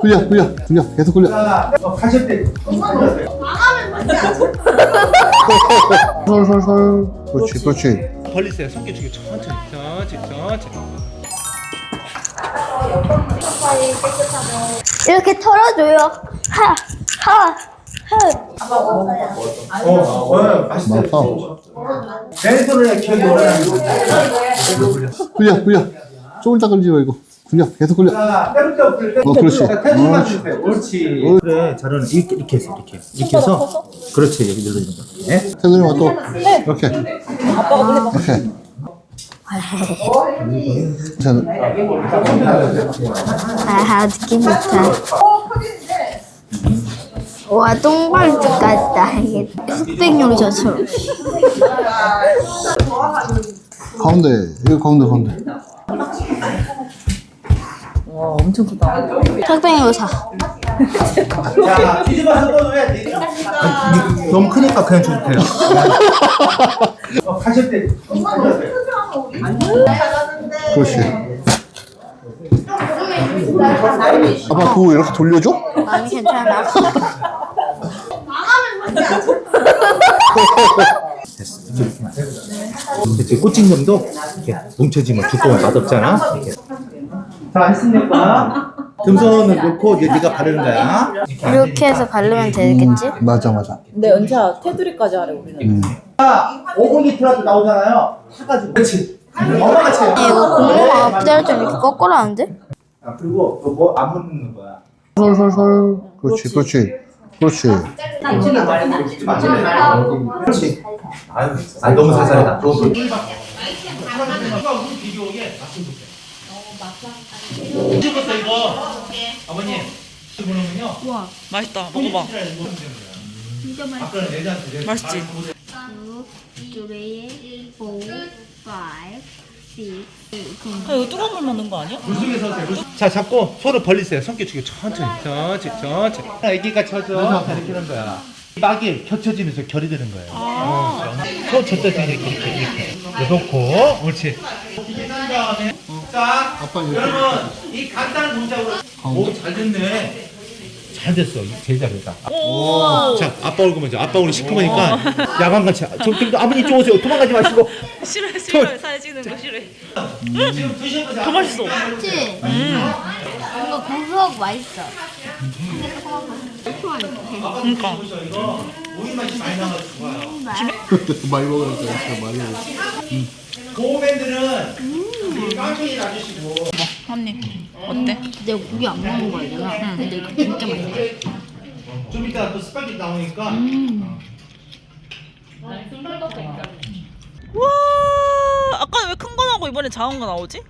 굴려 굴려 굴려 계속 굴려 가실 때 솔솔솔 그렇지 그렇지 벌리세요. 손기죽이 천천히, 천천히, 천천히. 이렇게 털어줘요. 하, 하, 하. 어, 어, 맛있어. 맛있어 왼손에 기억이 오래가는 굴려 굴려 쫄딱 걸리지 말고 굴려 계속 굴려 자, 때릴 때. 어, 그렇지. 자, 태도만 그렇지. 주세요. 옳지. 그래, 자료는 이렇게, 이렇게 해서, 이렇게. 이렇게 해서. 그렇지, 여기 눌러주는 거. 네? 태근이가 또 이렇게 이렇게 자, 아, 느낌 좋다. 와, 똥발도 같다. 이게 흑백 요리사처럼. 가운데 이거 가운데 가운데 흑백 요리사. 자, 뒤집어서 떠줘야 돼. 너무 크니까 그냥 줘도 돼요. 어, 가실 때. 그렇지 아빠 그거 이렇게 돌려줘? 아니, 괜찮아. 그치, 꽃징금도 이렇게 뭉쳐지면 두꺼워 맛없잖아. 이렇게. 자, 했습니까? 금손을 놓고 이제 네가 바르는 거야. 이렇게 해서 바르면 되겠지? 맞아 맞아 근데 연차 테두리까지 하래 우리는. 자, 5분 리터라도 나오잖아요. 사가지고. 그렇지. 엄마가 채. 이거 고무가 앞뒤를 좀 이렇게 거꾸로 하는데? 아, 그리고 뭐안 묻는 거야. 솔솔솔 그렇지 그렇지 그렇지 그렇지. 아유, 아 너무 살살이다. 좋은 소리. 이제부터 이거 아버님 이거는요. 우와 맛있다. 먹어봐. 아까는 애들한테 맛있지. 아, 이거 뜨거운 물 넣는 거 아니야? 물속에서 자 잡고 손을 벌리세요. 손기죽이 천천히, 천천히, 천천히. 애기가 쳐줘. 이렇게 하는 거야. 막이 겹쳐지면서 결이 되는 거예요. 어. 손 쳤다 이렇게 이렇게 이렇게. 놓고, 옳지. 이게 난 다음에 자, 여러분 이 간단한 동작으로 오 잘 됐네. 잘 됐어. 제일 잘했다. 오. 자, 아빠 얼굴 먼저. 아빠 오늘 시커머니까 야광같이. 좀, 좀 아버님 좀 오세요. 도망가지 마시고. 싫어해 싫어해 사진 찍는 거 싫어해. 지금 드셔보자. 더 맛있어. 그치? 이거 고소하고 맛있어. 그러니까. 이거 오이 맛이 많이 나가지고 좋아요. 많이 먹으니까 진짜 많이 먹어 고맨들은 이 깡통이 놔주시고. 언니 어때? 내가 고기 안 먹는 거 알잖아. 근데 이거 진짜 맛있어. 좀 이따 또 스파게티 나오니까. 와 아까 왜큰 거 나오고 이번에 작은 거 나오지?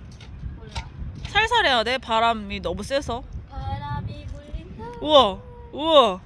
살살 해야 돼 바람이 너무 세서. 바람이 불린다. 우와 우와